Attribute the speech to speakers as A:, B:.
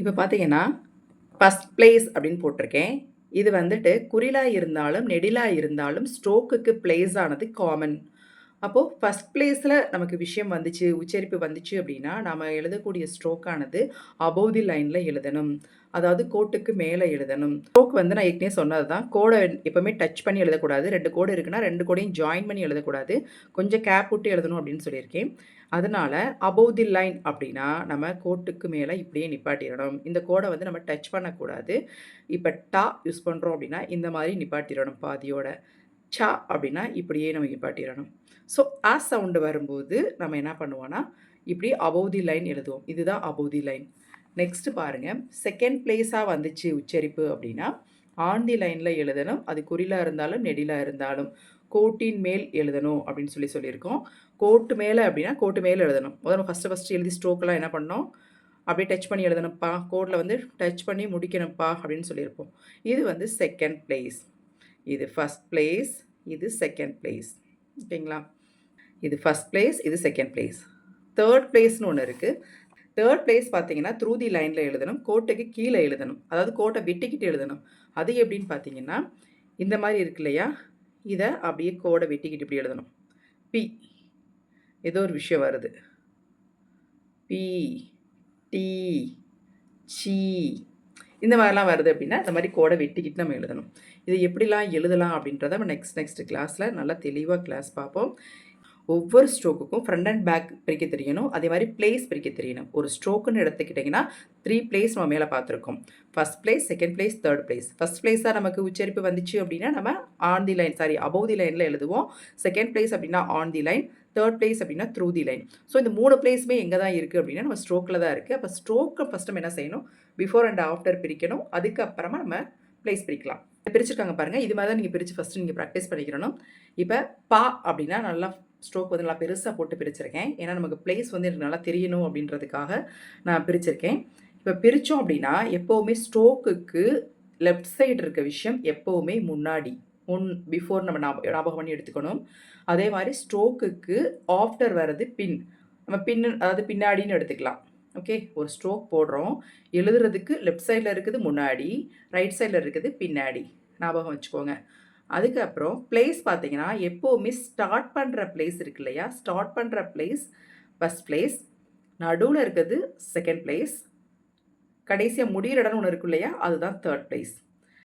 A: இப்போ பார்த்தீங்கன்னா first place அப்படின்னு போட்டிருக்கேன். இது வந்துட்டு குறிலாக இருந்தாலும் நெடிலா இருந்தாலும் ஸ்ட்ரோக்குக்கு பிளேஸ் ஆனது காமன் அப்போது ஃபஸ்ட் பிளேஸில் நமக்கு விஷயம் வந்துச்சு உச்சரிப்பு வந்துச்சு அப்படின்னா நம்ம எழுதக்கூடிய ஸ்ட்ரோக்கானது above தி லைனில் எழுதணும். அதாவது கோட்டுக்கு மேலே எழுதணும். ஸ்ட்ரோக் வந்து நான் ஏற்கனவே சொன்னது தான் கோடை எப்போவுமே டச் பண்ணி எழுதக்கூடாது. ரெண்டு கோடு இருக்குன்னா ரெண்டு கோடையும் ஜாயின் பண்ணி எழுதக்கூடாது. கொஞ்சம் கேப் விட்டு எழுதணும் அப்படின்னு சொல்லியிருக்கேன். அதனால் above தி லைன் அப்படின்னா நம்ம கோட்டுக்கு மேலே இப்படியே நிப்பாட்டிடணும். இந்த கோடை வந்து நம்ம டச் பண்ணக்கூடாது. இப்போ டா யூஸ் பண்ணுறோம் அப்படின்னா இந்த மாதிரி நிப்பாட்டிடணும் பாதியோட. சா அப்படின்னா இப்படியே நம்ம நிப்பாட்டிடணும். ஸோ ஆ சவுண்டு வரும்போது நம்ம என்ன பண்ணுவோன்னா இப்படி அபௌதி லைன் எழுதுவோம். இதுதான் அபௌதி லைன். நெக்ஸ்ட் பாருங்கள் செகண்ட் பிளேஸாக வந்துச்சு உச்சரிப்பு அப்படின்னா ஆன் தி லைனில் எழுதணும். அது குறிலாக இருந்தாலும் நெடிலாக இருந்தாலும். கோட்டின் மேல் எழுதணும் அப்படின்னு சொல்லி சொல்லியிருக்கோம். கோட்டு மேலே அப்படின்னா கோட்டு மேலே எழுதணும். முதல்ல ஃபஸ்ட்டு ஃபஸ்ட்டு எழுதி ஸ்ட்ரோக்கெல்லாம் என்ன பண்ணோம்? அப்படியே டச் பண்ணி எழுதணும்ப்பா. கோட்டில் வந்து டச் பண்ணி முடிக்கணும்ப்பா அப்படின்னு சொல்லியிருப்போம். இது வந்து செகண்ட் பிளேஸ் இது ஃபஸ்ட் பிளேஸ் இது செகண்ட் பிளேஸ் ஓகேங்களா? இது ஃபஸ்ட் பிளேஸ் இது செகண்ட் பிளேஸ் தேர்ட் பிளேஸ்னு ஒன்று இருக்குது தேர்ட் பிளேஸ் பார்த்தீங்கன்னா த்ரூ தி லைனில் எழுதணும் கோட்டைக்கு கீழே எழுதணும். அதாவது கோட்டை வெட்டிக்கிட்டு எழுதணும். அது எப்படின்னு பார்த்தீங்கன்னா இந்த மாதிரி இருக்கு இல்லையா? இதை அப்படியே கோடை வெட்டிக்கிட்டு இப்படி எழுதணும். பி ஏதோ ஒரு விஷயம் வருது. பி டி சி இந்த மாதிரிலாம் வருது அப்படின்னா இந்த மாதிரி கோடை வெட்டிக்கிட்டு நம்ம எழுதணும். இது எப்படிலாம் எழுதலாம் அப்படின்றத நம்ம நெக்ஸ்ட் நெக்ஸ்ட் கிளாஸில் நல்லா தெளிவாக கிளாஸ் பார்ப்போம். ஒவ்வொரு ஸ்ட்ரோக்குக்கும் ஃப்ரண்ட் அண்ட் பேக் பிரிக்க தெரியணும். அதே மாதிரி பிளேஸ் பிரிக்க தெரியணும். ஒரு ஸ்ட்ரோக்குன்னு எடுத்துக்கிட்டிங்கன்னா த்ரீ பிளேஸ் நம்ம மேலே பார்த்துருக்கோம். First place second place third place first பிளேஸாக நமக்கு உச்சரிப்பு வந்துச்சு அப்படின்னா நம்ம on the line sorry above the லைனில் எழுதுவோம். செகண்ட் பிளேஸ் அப்படின்னா on the line third place அப்படின்னா த்ரூ தி லைன் ஸோ இந்த மூணு பிளேஸுமே எங்கே தான் இருக்குது அப்படின்னா நம்ம ஸ்ட்ரோக்கில் தான் இருக்குது அப்போ ஸ்ட்ரோக்கை ஃபஸ்ட் நம்ம என்ன செய்யணும்? பிஃபோர் அண்ட் ஆஃப்டர் பிரிக்கணும். அதுக்கப்புறமா நம்ம பிளேஸ் பிரிக்கலாம். பிரிச்சிருக்காங்க பாருங்கள் இது மாதிரி தான் நீங்கள் பிரித்து ஃபஸ்ட்டு நீங்கள் ப்ராக்டிஸ் பண்ணிக்கிறணும். இப்போ பா அப்படின்னா நல்லா ஸ்ட்ரோக் வந்து நல்லா பெருசாக போட்டு பிரிச்சிருக்கேன். ஏன்னா நமக்கு பிளேஸ் வந்து எனக்கு நல்லா தெரியணும் அப்படின்றதுக்காக நான் பிரிச்சிருக்கேன். இப்போ பிரித்தோம் அப்படின்னா எப்போவுமே ஸ்ட்ரோக்குக்கு லெஃப்ட் சைடு இருக்க விஷயம் எப்போவுமே முன்னாடி முன் பிஃபோர் நம்ம ஞாபகம் பண்ணி எடுத்துக்கணும். அதே மாதிரி ஸ்ட்ரோக்குக்கு ஆஃப்டர் வர்றது பின். நம்ம பின்னு அதாவது பின்னாடின்னு எடுத்துக்கலாம். ஓகே? ஒரு ஸ்ட்ரோக் போடுறோம். எழுதுறதுக்கு லெஃப்ட் சைடில் இருக்குது முன்னாடி ரைட் சைடில் இருக்குது பின்னாடி. ஞாபகம் வச்சுக்கோங்க. அதுக்கப்புறம் பிளேஸ் பார்த்தீங்கன்னா எப்போவுமே ஸ்டார்ட் பண்ணுற பிளேஸ் இருக்கு இல்லையா? ஸ்டார்ட் பண்ணுற பிளேஸ் ஃபஸ்ட் பிளேஸ் நடுவில் இருக்கிறது செகண்ட் பிளேஸ் கடைசியாக முடிகிற இடம்னு ஒன்று இருக்கு இல்லையா? அதுதான் தேர்ட் பிளேஸ்